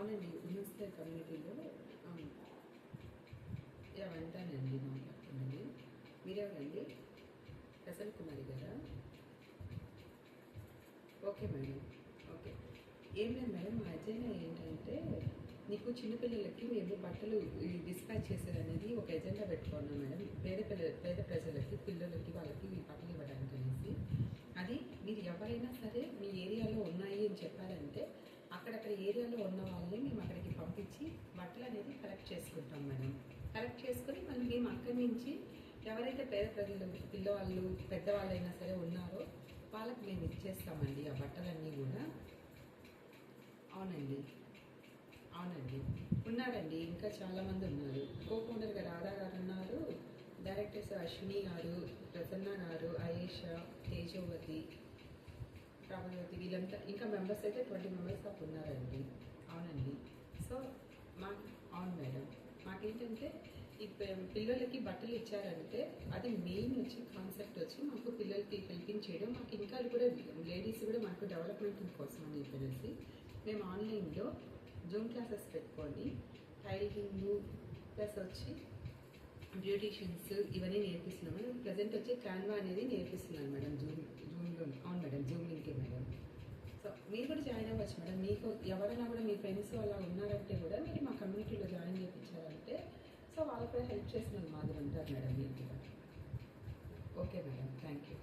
అవునండి ఉమెన్స్ కమ్యూనిటీలో అవును యా వెంటానండి మీరెవరండి? ప్రసన్న కుమారి గారా? Okay madam okay. ఏం లేదు మేడం మా అజెండా ఏంటంటే నీకు చిన్నపిల్లలకి మేము బట్టలు డిస్పాచ్ చేసేదనేది ఒక ఎజెండా పెట్టుకున్నాం మేడం. పేద పిల్ల పేద ప్రజలకి పిల్లలకి వాళ్ళకి బట్టలు ఇవ్వడానికి అనేసి. అది మీరు ఎవరైనా సరే మీ ఏరియాలో ఉన్నాయి అని చెప్పారంటే అక్కడక్కడ ఏరియాలో ఉన్న వాళ్ళని మేము అక్కడికి పంపించి బట్టలు అనేది కలెక్ట్ చేసుకుంటాం మేడం. కలెక్ట్ చేసుకుని మళ్ళీ మేము అక్కడి నుంచి ఎవరైతే పేద ప్రజలు పిల్లవాళ్ళు పెద్దవాళ్ళైనా సరే ఉన్నారో వాళ్ళకి మేము ఇచ్చేస్తామండి ఆ బట్టలన్నీ కూడా. అవునండి. అవునండి. ఉన్నారండి. ఇంకా చాలామంది ఉన్నారు. కో గారు రాధా గారు ఉన్నారు. డైరెక్టర్స్ అశ్విని గారు ప్రసన్న గారు ఆయేష ప్రభావతి వీళ్ళంతా ఇంకా మెంబర్స్ అయితే ట్వంటీ మెంబర్స్ దాకా ఉన్నారండి. అవునండి. సో మా అవును మేడం. మాకేంటంటే ఈ పిల్లలకి బట్టలు ఇచ్చారంటే అది మెయిన్ వచ్చి కాన్సెప్ట్ వచ్చి మాకు పిల్లలకి హెల్పింగ్ చేయడం. మాకు ఇంకా కూడా లేడీస్ కూడా మాకు డెవలప్మెంట్ కోసం అని చెప్పేసి మేము ఆన్లైన్లో జూమ్ క్లాసెస్ పెట్టుకొని టైలింగ్ ప్లస్ వచ్చి బ్యూటీషియన్స్ ఇవన్నీ నేర్పిస్తున్నాము. మేడం ప్రజెంట్ వచ్చి క్యాన్వా అనేది నేర్పిస్తున్నాను మేడం జూమ్ జూమ్లో అవును మేడం జూమ్ లింకే మేడం సో మీరు కూడా జాయిన్ అవ్వచ్చు మేడం. మీకు ఎవరైనా కూడా మీ ఫ్రెండ్స్ అలా ఉన్నారంటే కూడా మీరు మా కమ్యూనిటీలో జాయిన్ చేయించారంటే సో వాళ్ళకి కూడా హెల్ప్ చేసిన మాదిరి ఉంటారు మేడం మీరు కూడా. Okay madam. Thank you